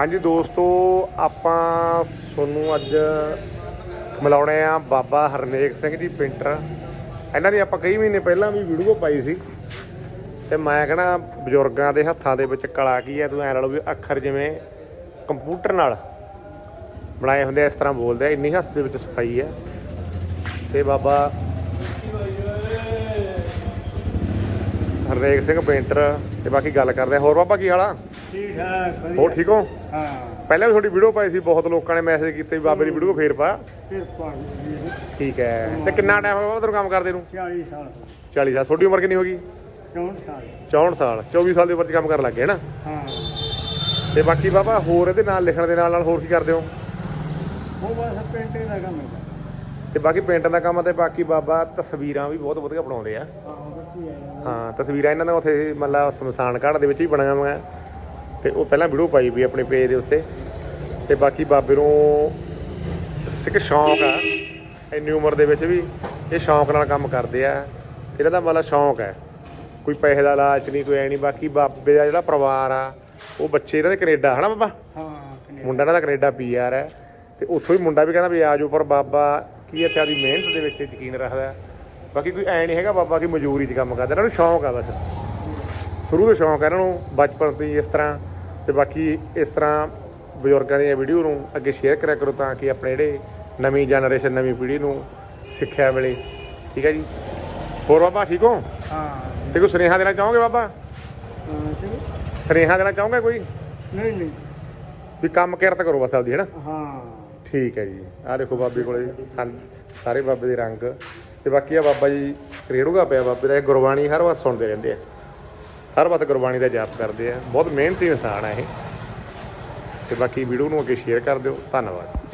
ਹਾਂਜੀ ਦੋਸਤੋ, ਆਪਾਂ ਤੁਹਾਨੂੰ ਅੱਜ ਮਿਲਾਉਣੇ ਆ ਬਾਬਾ ਹਰਨੇਕ ਸਿੰਘ ਜੀ ਪੇਂਟਰ ਇਹਨਾਂ ਦੀ ਆਪਾਂ ਕਈ ਮਹੀਨੇ ਪਹਿਲਾਂ ਵੀ ਵੀਡੀਓ ਪਾਈ ਸੀ। ਤੇ ਮੈਂ ਕਹਣਾ, ਬਜ਼ੁਰਗਾਂ ਦੇ ਹੱਥਾਂ ਦੇ ਵਿੱਚ ਕਲਾ ਕੀ ਹੈ ਤੂੰ ਐ ਲਾ ਲਓ ਵੀ ਅੱਖਰ ਜਿਵੇਂ ਕੰਪਿਊਟਰ ਨਾਲ ਬਣਾਏ ਹੁੰਦੇ ਇਸ ਤਰ੍ਹਾਂ ਬੋਲਦੇ ਆ, ਇੰਨੀ ਹੱਥ ਦੇ ਵਿੱਚ ਸਫ਼ਾਈ ਹੈ ਤੇ ਬਾਬਾ ਹਰਨੇਕ ਸਿੰਘ ਪੇਂਟਰ ਤੇ ਬਾਕੀ ਗੱਲ ਕਰਦੇ ਆ। ਹੋਰ ਬਾਬਾ ਕੀ ਹਾਲਾ ਠੀਕ ਠਾਕ ਵਧੀਆ। ਹੋਰ ਠੀਕ ਹੋ? ਹਾਂ। ਪਹਿਲਾਂ ਵੀ ਤੁਹਾਡੀ ਵੀਡੀਓ ਪਾਈ ਸੀ ਬਹੁਤ ਲੋਕਾਂ ਨੇ ਮੈਸੇਜ ਕੀਤੇ ਵੀ ਬਾਬੇ ਦੀ ਵੀਡੀਓ ਫੇਰ ਪਾ। ਫਿਰ ਪਾਣੀ ਠੀਕ ਹੈ। ਤੇ ਕਿੰਨਾ ਟਾਈਮ ਹੋ ਗਿਆ ਤੈਨੂੰ ਕੰਮ ਕਰਦੇ ਨੂੰ? 40 ਸਾਲ ਹੋ 40 ਸਾਲ। ਤੁਹਾਡੀ ਉਮਰ ਕਿੰਨੀ ਹੋ ਗਈ? 64 ਸਾਲ। 64 ਸਾਲ। 24 ਸਾਲ ਦੀ ਉਮਰ 'ਚ ਕੰਮ ਕਰਨ ਲੱਗੇ ਨਾ? ਹਾਂ। ਤੇ ਬਾਕੀ ਬਾਬਾ ਹੋਰ ਇਹਦੇ ਨਾਲ ਲਿਖਣ ਦੇ ਨਾਲ ਨਾਲ ਹੋਰ ਕੀ ਕਰਦੇ ਹੋ? ਉਹ ਬਸ ਪੇਂਟਿੰਗ ਦਾ ਕੰਮ ਹੈ। ਤੇ ਬਾਕੀ ਪੇਂਟਿੰਗ ਦਾ ਕੰਮ ਤੇ ਬਾਕੀ ਬਾਬਾ ਤਸਵੀਰਾਂ ਵੀ ਬਹੁਤ ਵਧੀਆ ਬਣਾਉਂਦੇ ਆ। ਹਾਂ ਬੱਚੀ ਹੈ ਹਾਂ ਤਸਵੀਰਾਂ ਇਹਨਾਂ ਦਾ ਉੱਥੇ ਮਤਲਬ ਸਮਸਾਨ ਘਾਟ ਦੇ ਵਿੱਚ ਵੀ ਹੋਈਆਂ। ਤੇ ਉਹ ਪਹਿਲਾਂ ਵੀਡੀਓ ਪਾਈ ਵੀ ਆਪਣੇ ਪੇਜ ਦੇ ਉੱਤੇ। ਤੇ ਬਾਕੀ ਬਾਬੇ ਨੂੰ ਸਿੱਖ ਸ਼ੌਂਕ ਆ। ਇੰਨੀ ਉਮਰ ਦੇ ਵਿੱਚ ਵੀ ਇਹ ਸ਼ੌਂਕ ਨਾਲ ਕੰਮ ਕਰਦੇ ਆ। ਇਹਨਾਂ ਦਾ ਮਤਲਬ ਸ਼ੌਂਕ ਹੈ। ਕੋਈ ਪੈਸੇ ਦਾ ਲਾਲਚ ਨਹੀਂ ਕੋਈ ਐ ਨਹੀਂ। ਬਾਕੀ ਬਾਬੇ ਦਾ ਜਿਹੜਾ ਪਰਿਵਾਰ ਆ ਉਹ ਬੱਚੇ ਇਹਨਾਂ ਦੇ ਕੈਨੇਡਾ ਹਨਾ ਬਾਬਾ? ਹਾਂ ਮੁੰਡਾ ਇਹਨਾਂ ਦਾ ਕੈਨੇਡਾ ਪੀਆਰ ਹੈ। ਤੇ ਉੱਥੋਂ ਹੀ ਮੁੰਡਾ ਵੀ ਕਹਿੰਦਾ ਵੀ ਆਜੋ ਪਰ ਬਾਬਾ ਕੀ ਇੱਥੇ ਆਦੀ ਮਿਹਨਤ ਦੇ ਵਿੱਚ ਯਕੀਨ ਰੱਖਦਾ। ਬਾਕੀ ਕੋਈ ਐ ਨਹੀਂ ਹੈਗਾ ਬਾਬਾ ਕਿ ਮਜ਼ਦੂਰੀ 'ਚ ਕੰਮ ਕਰਦਾ। ਇਹਨਾਂ ਨੂੰ ਸ਼ੌਂਕ ਆ ਬਸ। ਸ਼ੁਰੂ ਤੋਂ ਸ਼ੌਂਕ ਹੈ ਇਹਨਾਂ ਨੂੰ ਬਚਪਨ ਤੋਂ ਹੀ ਇਸ ਤਰ੍ਹਾਂ। ਤੇ ਬਾਕੀ ਇਸ ਤਰ੍ਹਾਂ ਬਜ਼ੁਰਗਾਂ ਦੀਆਂ ਵੀਡੀਓ ਨੂੰ ਅੱਗੇ ਸ਼ੇਅਰ ਕਰਿਆ ਕਰੋ ਤਾਂ ਕਿ ਆਪਣੇ ਜਿਹੜੇ ਨਵੀਂ ਜਨਰੇਸ਼ਨ ਨਵੀਂ ਪੀੜ੍ਹੀ ਨੂੰ ਸਿੱਖਿਆ ਮਿਲੇ। ਠੀਕ ਹੈ ਜੀ? ਹੋਰ ਬਾਬਾ ਠੀਕ ਹੋ? ਹਾਂ। ਤੇ ਕੋਈ ਸੁਨੇਹਾ ਦੇਣਾ ਚਾਹੋਗੇ ਬਾਬਾ। ਸੁਨੇਹਾ ਦੇਣਾ ਚਾਹੋਗੇ ਕੋਈ? ਨਹੀਂ ਨਹੀਂ। ਵੀ ਕੰਮ ਕਿਰਤ ਕਰੋ ਬਸ ਆਪਦੀ ਹੈ ਨਾ ਹਾਂ। ਠੀਕ ਹੈ ਜੀ। ਆਹ ਦੇਖੋ ਬਾਬੇ ਕੋਲੇ ਸਾਰੇ ਬਾਬੇ ਦੇ ਰੰਗ। ਤੇ ਬਾਕੀ ਆ ਬਾਬਾ ਜੀ ਰੇੜੂਗਾ ਪਿਆ ਬਾਬੇ ਦਾ ਇਹ ਗੁਰਬਾਣੀ ਹਰ ਵਾਰ ਸੁਣਦੇ ਰਹਿੰਦੇ ਆ। ਹਰ ਵਾਰ ਗੁਰਬਾਣੀ ਦਾ ਜਾਪ ਕਰਦੇ ਆ। ਬਹੁਤ ਮਿਹਨਤੀ ਇਨਸਾਨ ਆ ਇਹ। ਤੇ ਬਾਕੀ ਵੀਡੀਓ ਨੂੰ ਅੱਗੇ ਸ਼ੇਅਰ ਕਰ ਦਿਓ। ਧੰਨਵਾਦ।